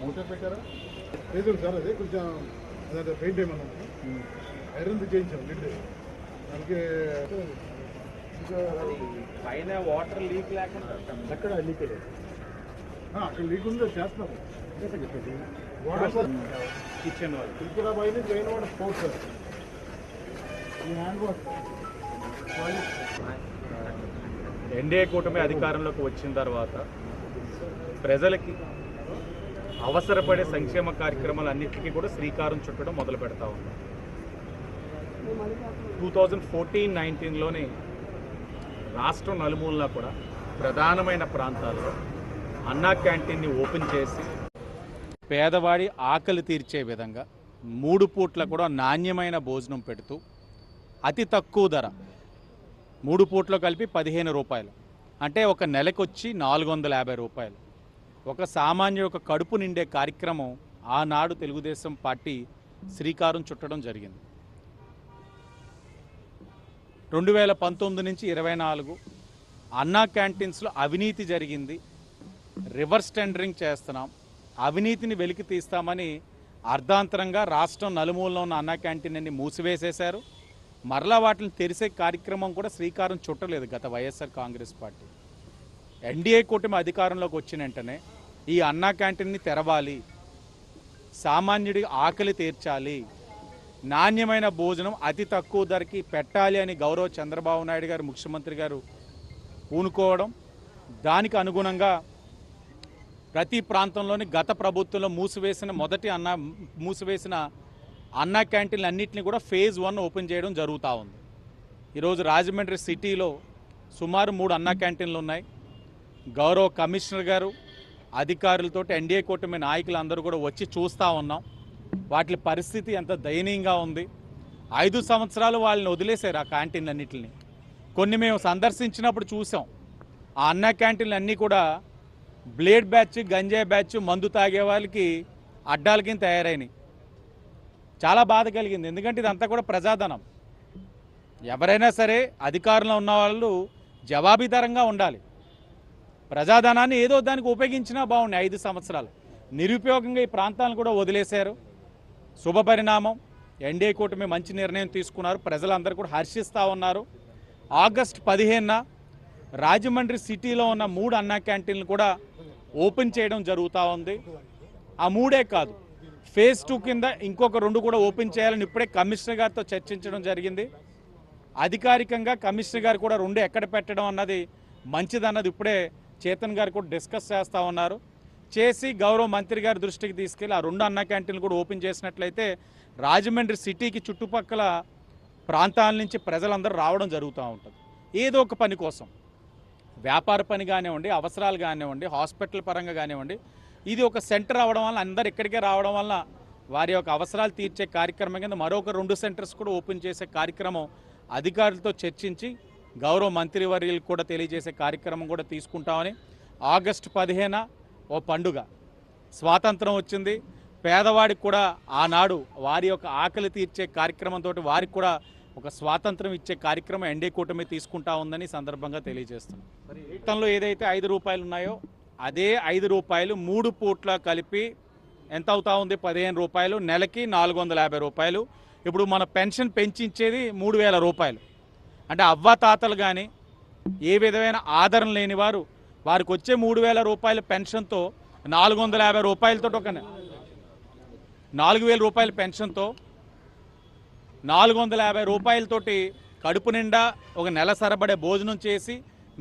Motor ಬೇಕಾರೆ ಇದು sir ಅದೇ ಕೊಂಚ ಪೇಂಟ್ ಏಮನ್ನ ఐరన్ చేయించాం లిడ్. దానికి పైన వాటర్ లీక్ లేకుండా ఎక్కడ లీక్ ఆ, అక్కడ లీక్ ఉంది వాటర్ కిచెన్ వాళ్ళు. త్రిపురాబాయి నుంచి Jain water sports hand wash. NDA కూటమి అధికారంలోకి వచ్చిన తర్వాత ప్రజలకి అవసరపడే సంక్షేమ కార్యక్రమాలన్నింటికీ కూడా శ్రీకారం చుట్టడం మొదలు పెడతా ఉన్నాం. టూ థౌజండ్ ఫోర్టీన్ నైన్టీన్లోనే రాష్ట్రం నలుమూలలా కూడా ప్రధానమైన ప్రాంతాల్లో అన్నా క్యాంటీన్ని ఓపెన్ చేసి పేదవాడి ఆకలి తీర్చే విధంగా మూడు పూట్ల కూడా నాణ్యమైన భోజనం పెడుతూ అతి తక్కువ ధర. మూడు పూట్లు కలిపి పదిహేను రూపాయలు. అంటే ఒక నెలకొచ్చి నాలుగు వందల యాభై రూపాయలు. ఒక సామాన్య ఒక కడుపు నిండే కార్యక్రమం ఆనాడు తెలుగుదేశం పార్టీ శ్రీకారం చుట్టడం జరిగింది. రెండు వేల పంతొమ్మిది నుంచి ఇరవై నాలుగు అన్నా క్యాంటీన్స్లో అవినీతి జరిగింది. రివర్స్ టెండరింగ్ చేస్తున్నాం. అవినీతిని వెలికి తీస్తామని అర్ధాంతరంగా రాష్ట్రం నలుమూలలో ఉన్న అన్నా క్యాంటీన్ అన్ని మూసివేసేశారు. మరలా వాటిని తెరిసే కార్యక్రమం కూడా శ్రీకారం చుట్టలేదు గత వైఎస్ఆర్ కాంగ్రెస్ పార్టీ. ఎన్డీఏ కూటమి అధికారంలోకి వచ్చిన వెంటనే ఈ అన్నా క్యాంటీన్ని తెరవాలి. సామాన్యుడి ఆకలి తీర్చాలి. నాణ్యమైన భోజనం అతి తక్కువ ధరకి పెట్టాలి అని గౌరవ చంద్రబాబు నాయుడు గారు ముఖ్యమంత్రి గారు పూనుకోవడం దానికి అనుగుణంగా ప్రతి ప్రాంతంలోని గత ప్రభుత్వంలో మూసివేసిన మొదటి అన్న మూసివేసిన అన్న క్యాంటీన్లు అన్నింటినీ కూడా ఫేజ్ వన్ ఓపెన్ చేయడం జరుగుతూ ఉంది. ఈరోజు రాజమండ్రి సిటీలో సుమారు మూడు అన్న క్యాంటీన్లు ఉన్నాయి. గౌరవ కమిషనర్ గారు అధికారులతో ఎన్డీఏ కూటమి నాయకులు అందరూ కూడా వచ్చి చూస్తూ ఉన్నాం. వాటి పరిస్థితి ఎంత దయనీయంగా ఉంది. ఐదు సంవత్సరాలు వాళ్ళని వదిలేశారు ఆ క్యాంటీన్లన్నింటిని కొన్ని మేము సందర్శించినప్పుడు చూసాం. ఆ అన్న క్యాంటీన్లు అన్నీ కూడా బ్లేడ్ బ్యాచ్ గంజాయి బ్యాచ్ మందు తాగే వాళ్ళకి అడ్డాల కింద తయారైనాయి. చాలా బాధ కలిగింది. ఎందుకంటే ఇదంతా కూడా ప్రజాధనం. ఎవరైనా సరే అధికారంలో ఉన్న వాళ్ళు జవాబీదారంగా ఉండాలి. ప్రజాధనాన్ని ఏదో దానికి ఉపయోగించినా బాగుంది ఐదు సంవత్సరాలు. నిరుపయోగంగా ఈ ప్రాంతాలను కూడా వదిలేశారు. శుభ పరిణామం. ఎన్డీఏ కూటమి మంచి నిర్ణయం తీసుకున్నారు. ప్రజలందరూ కూడా హర్షిస్తూ ఉన్నారు. ఆగస్ట్ పదిహేనున రాజమండ్రి సిటీలో ఉన్న మూడు అన్నా క్యాంటీన్లు కూడా ఓపెన్ చేయడం జరుగుతూ ఉంది. ఆ మూడే కాదు ఫేజ్ టూ కింద ఇంకొక రెండు కూడా ఓపెన్ చేయాలని ఇప్పుడే కమిషనర్ గారితో చర్చించడం జరిగింది. అధికారికంగా కమిషనర్ గారు కూడా రెండు ఎక్కడ పెట్టడం అన్నది మంచిదన్నది ఇప్పుడే చేతన్ గారు కూడా డిస్కస్ చేస్తూ ఉన్నారు. చేసి గౌరవ మంత్రి గారి దృష్టికి తీసుకెళ్ళి ఆ రెండు అన్న క్యాంటీన్లు కూడా ఓపెన్ చేసినట్లయితే రాజమండ్రి సిటీకి చుట్టుపక్కల ప్రాంతాల నుంచి ప్రజలందరూ రావడం జరుగుతూ ఉంటుంది. ఏదో ఒక పని కోసం. వ్యాపార పని కానివ్వండి అవసరాలు కానివ్వండి హాస్పిటల్ పరంగా కానివ్వండి ఇది ఒక సెంటర్ అవడం వల్ల అందరు ఇక్కడికే రావడం వల్ల వారి యొక్క అవసరాలు తీర్చే కార్యక్రమం కింద మరొక రెండు సెంటర్స్ కూడా ఓపెన్ చేసే కార్యక్రమం అధికారులతో చర్చించి గౌరవ మంత్రివర్యులకు కూడా తెలియజేసే కార్యక్రమం కూడా తీసుకుంటామని ఆగస్టు పదిహేన ఓ పండుగ. స్వాతంత్రం వచ్చింది. పేదవాడికి కూడా ఆనాడు వారి యొక్క ఆకలి తీర్చే కార్యక్రమంతో వారికి కూడా ఒక స్వాతంత్రం ఇచ్చే కార్యక్రమం ఎన్డీ కూటమి తీసుకుంటా ఉందని సందర్భంగా తెలియజేస్తున్నాం. మరి ఏదైతే ఐదు రూపాయలు ఉన్నాయో అదే ఐదు రూపాయలు మూడు పూట్ల కలిపి ఎంత అవుతా ఉంది? పదిహేను రూపాయలు. నెలకి నాలుగు వందల యాభై రూపాయలు. ఇప్పుడు మన పెన్షన్ పెంచించేది మూడు వేల రూపాయలు. అంటే అవ్వ తాతలు కానీ ఏ విధమైన ఆదరణ లేని వారు వారికి వచ్చే మూడు వేల రూపాయల పెన్షన్తో నాలుగు వందల యాభై రూపాయలతో ఒక నాలుగు వేల రూపాయల పెన్షన్తో నాలుగు వందల యాభై రూపాయలతోటి కడుపు నిండా ఒక నెల సరబడే భోజనం చేసి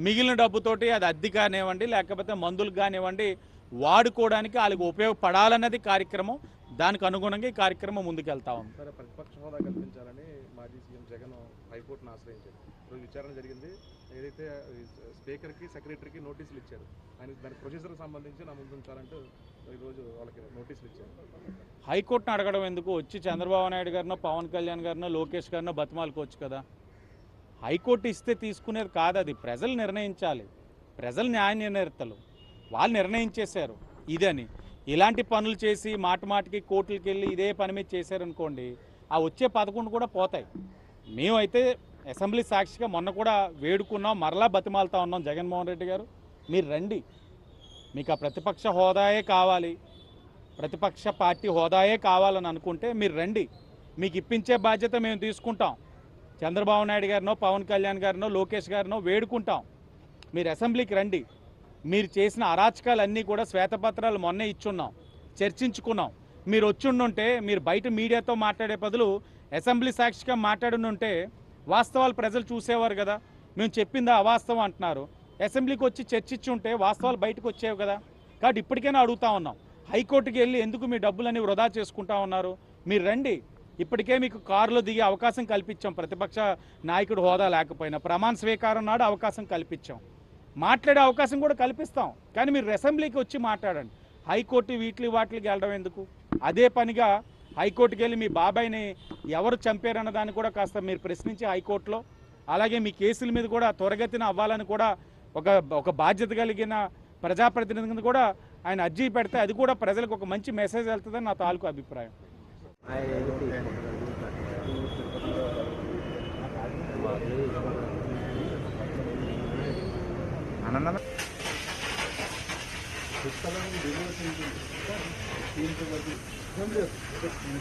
మిగిలిన డబ్బుతోటి అది అద్దె కానివ్వండి లేకపోతే మందులు కానివ్వండి వాడుకోవడానికి వాళ్ళకి ఉపయోగపడాలన్నది కార్యక్రమం. దానికి అనుగుణంగా ఈ కార్యక్రమం ముందుకెళ్తా ఉంది. సరే ప్రతిపక్ష హోదా కల్పించాలని మాజీ సీఎం జగన్ హైకోర్టును ఆశ్రయించారు. ఈరోజు విచారణ జరిగింది. ఏదైతే స్పీకర్కి సెక్రటరీకి నోటీసులు ఇచ్చారు ఆయన దాని ప్రొసీజర్ సంబంధించి నా ముందు ఉంచాలంటూ ఈరోజు వాళ్ళకి నోటీసులు ఇచ్చారు. హైకోర్టును అడగడం ఎందుకు? వచ్చి చంద్రబాబు నాయుడు గారినో పవన్ కళ్యాణ్ గారినో లోకేష్ గారినో బతిమాలుకోవచ్చు కదా. హైకోర్టు ఇస్తే తీసుకునేది కాదు అది. ప్రజలు నిర్ణయించాలి. ప్రజలు న్యాయ నిర్ణేతలు వాళ్ళు నిర్ణయించేశారు. ఇదని ఇలాంటి పనులు చేసి మాట మాటికి కోర్టులకి వెళ్ళి ఇదే పని మీద చేశారనుకోండి ఆ వచ్చే పదకొండు కూడా పోతాయి. మేమైతే అసెంబ్లీ సాక్షిగా మొన్న కూడా వేడుకున్నాం మరలా బతిమాలుతా ఉన్నాం జగన్మోహన్ రెడ్డి గారు. మీరు రండి. మీకు ఆ ప్రతిపక్ష హోదాయే కావాలి. ప్రతిపక్ష పార్టీ హోదాయే కావాలని అనుకుంటే మీరు రండి. మీకు ఇప్పించే బాధ్యత మేము తీసుకుంటాం. చంద్రబాబు నాయుడు గారినో పవన్ కళ్యాణ్ గారినో లోకేష్ గారినో వేడుకుంటాం. మీరు అసెంబ్లీకి రండి. మీరు చేసిన అరాచకాలన్నీ కూడా శ్వేతపత్రాలు మొన్నే ఇచ్చున్నాం. చర్చించుకున్నాం. మీరు వచ్చుండుంటే మీరు బయట మీడియాతో మాట్లాడే బదులు అసెంబ్లీ సాక్షిగా మాట్లాడుంటే వాస్తవాలు ప్రజలు చూసేవారు కదా. మేము చెప్పిందా అవాస్తవం అంటున్నారు. అసెంబ్లీకి వచ్చి చర్చించుంటే వాస్తవాలు బయటకు వచ్చేవి కదా. కాబట్టి ఇప్పటికైనా అడుగుతా ఉన్నాం. హైకోర్టుకి వెళ్ళి ఎందుకు మీ డబ్బులని వృధా చేసుకుంటా ఉన్నారు? మీరు రండి. ఇప్పటికే మీకు కారులో దిగే అవకాశం కల్పించాం. ప్రతిపక్ష నాయకుడు హోదా లేకపోయినా ప్రమాణ స్వీకారం నాడు అవకాశం కల్పించాం. మాట్లాడే అవకాశం కూడా కల్పిస్తాం. కానీ మీరు అసెంబ్లీకి వచ్చి మాట్లాడండి. హైకోర్టు వీటికి వాటికి వెళ్ళడం ఎందుకు? అదే పనిగా హైకోర్టుకి వెళ్ళి మీ బాబాయ్ని ఎవరు చంపారన్న దాన్ని కూడా కాస్త మీరు ప్రశ్నించి హైకోర్టులో. అలాగే మీ కేసుల మీద కూడా త్వరగతిన అవ్వాలని కూడా ఒక ఒక బాధ్యత కలిగిన ప్రజాప్రతినిధి కూడా ఆయన అర్జీ పెడితే అది కూడా ప్రజలకు ఒక మంచి మెసేజ్ వెళ్తుందని నా తాలూకు అభిప్రాయం.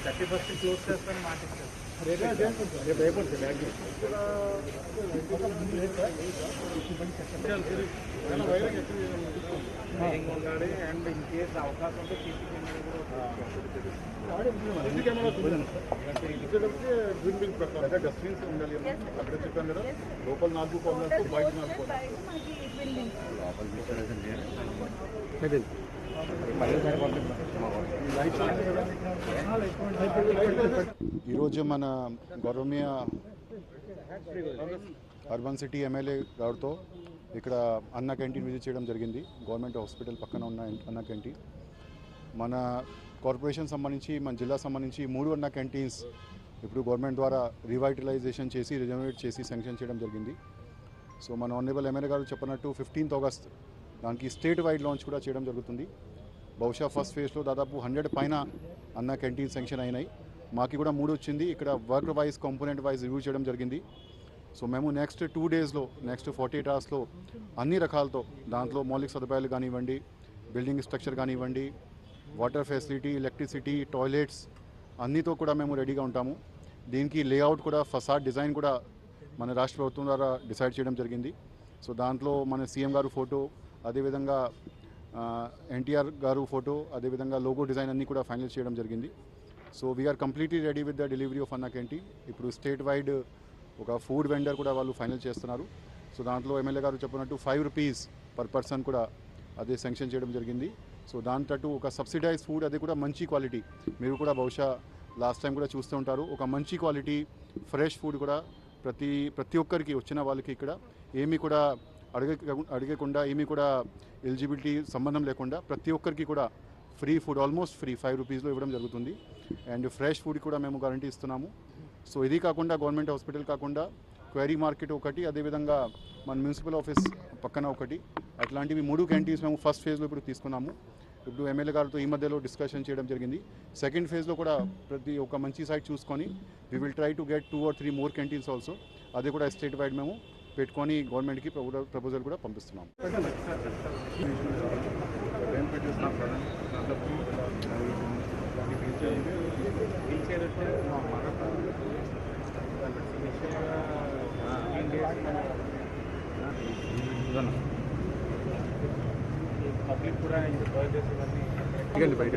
థర్టీ ఫస్ట్ క్లోజ్ చేస్తాను మాట రేపు అయిపోతుంది అండ్ ఇన్ కేసు అవకాశం ఉంటే కెమెరా గ్రీన్ బిల్ ప్రకారం డస్ట్బిన్స్ ఉండాలి చెప్పాను కదా లోపల నాలుగు బయట నాలుగు ఈరోజు మన గౌరవనీయ అర్బన్ సిటీ ఎమ్మెల్యే గారితో ఇక్కడ అన్న క్యాంటీన్ విజిట్ చేయడం జరిగింది. గవర్నమెంట్ హాస్పిటల్ పక్కన ఉన్న అన్న క్యాంటీన్. మన కార్పొరేషన్ సంబంధించి మన జిల్లా సంబంధించి మూడు అన్న క్యాంటీన్స్ ఇప్పుడు గవర్నమెంట్ ద్వారా రివైటలైజేషన్ చేసి రిజనరేట్ చేసి శాంక్షన్ చేయడం జరిగింది. సో మన ఆనరబుల్ ఎమ్మెల్యే గారు చెప్పినట్టు ఫిఫ్టీన్త్ ఆగస్ట్ దానికి స్టేట్ వైడ్ లాంచ్ కూడా చేయడం జరుగుతుంది. బహుశా ఫస్ట్ ఫేజ్లో దాదాపు హండ్రెడ్ పైన అన్న క్యాంటీన్ శాంక్షన్ అయినాయి. మాకి కూడా మూడు వచ్చింది. ఇక్కడ work wise component wise review చేయడం జరిగింది. సో మేము నెక్స్ట్ టూ డేస్లో నెక్స్ట్ ఫార్టీ ఎయిట్ అవర్స్లో అన్ని రకాలతో దాంట్లో మౌలిక సదుపాయాలు కానివ్వండి బిల్డింగ్ స్ట్రక్చర్ కానివ్వండి వాటర్ ఫెసిలిటీ ఎలక్ట్రిసిటీ టాయిలెట్స్ అన్నితో కూడా మేము రెడీగా ఉంటాము. దీనికి లేఅవుట్ కూడా ఫసాడ్ డిజైన్ కూడా మన రాష్ట్ర ప్రభుత్వం ద్వారా డిసైడ్ చేయడం జరిగింది. సో దాంట్లో మన సీఎం గారు ఫోటో అదేవిధంగా ఎన్టీఆర్ గారు ఫోటో అదేవిధంగా లోగో డిజైన్ అన్నీ కూడా ఫైనల్ చేయడం జరిగింది. So we are completely ready with the delivery of Anna canteen ఇప్పుడు స్టేట్ వైడ్ ఒక ఫుడ్ వెండర్ కూడా వాళ్ళు ఫైనల్ చేస్తున్నారు. సో దాంట్లో ఎమ్మెల్యే గారు చెప్పినట్టు ఫైవ్ రూపీస్ పర్ పర్సన్ కూడా అదే శాంక్షన్ చేయడం జరిగింది. సో దాని తట్టు ఒక సబ్సిడైజ్ ఫుడ్ అది కూడా మంచి క్వాలిటీ మీరు కూడా బహుశా లాస్ట్ టైం కూడా చూస్తూ ఉంటారు. ఒక మంచి క్వాలిటీ ఫ్రెష్ ఫుడ్ కూడా ప్రతి ప్రతి ఒక్కరికి వచ్చిన వాళ్ళకి ఇక్కడ ఏమీ కూడా అడిగే అడగకుండా ఏమీ కూడా ఎలిజిబిలిటీ సంబంధం లేకుండా ప్రతి ఒక్కరికి కూడా free food almost free five రూపీస్లో ఇవ్వడం జరుగుతుంది. అండ్ ఫ్రెష్ ఫుడ్ కూడా మేము గ్యారంటీ ఇస్తున్నాము. సో ఇది కాకుండా గవర్నమెంట్ హాస్పిటల్ కాకుండా క్వైరీ మార్కెట్ ఒకటి అదేవిధంగా మన మున్సిపల్ ఆఫీస్ పక్కన ఒకటి. అట్లాంటివి మూడు క్యాంటీన్స్ మేము ఫస్ట్ ఫేజ్లో ఇప్పుడు తీసుకున్నాము. ఇప్పుడు ఎమ్మెల్యే గారితో ఈ మధ్యలో డిస్కషన్ చేయడం జరిగింది. సెకండ్ ఫేజ్లో కూడా ప్రతి ఒక మంచి సైట్ చూసుకొని we will try to get two or three more canteens also అది కూడా స్టేట్ వైడ్ మేము పెట్టుకొని గవర్నమెంట్కి ప్రపోజల్ కూడా పంపిస్తున్నాం. పబ్లిక్ కూడా ఇది బర్త్డేస్ ఇవన్నీ బయట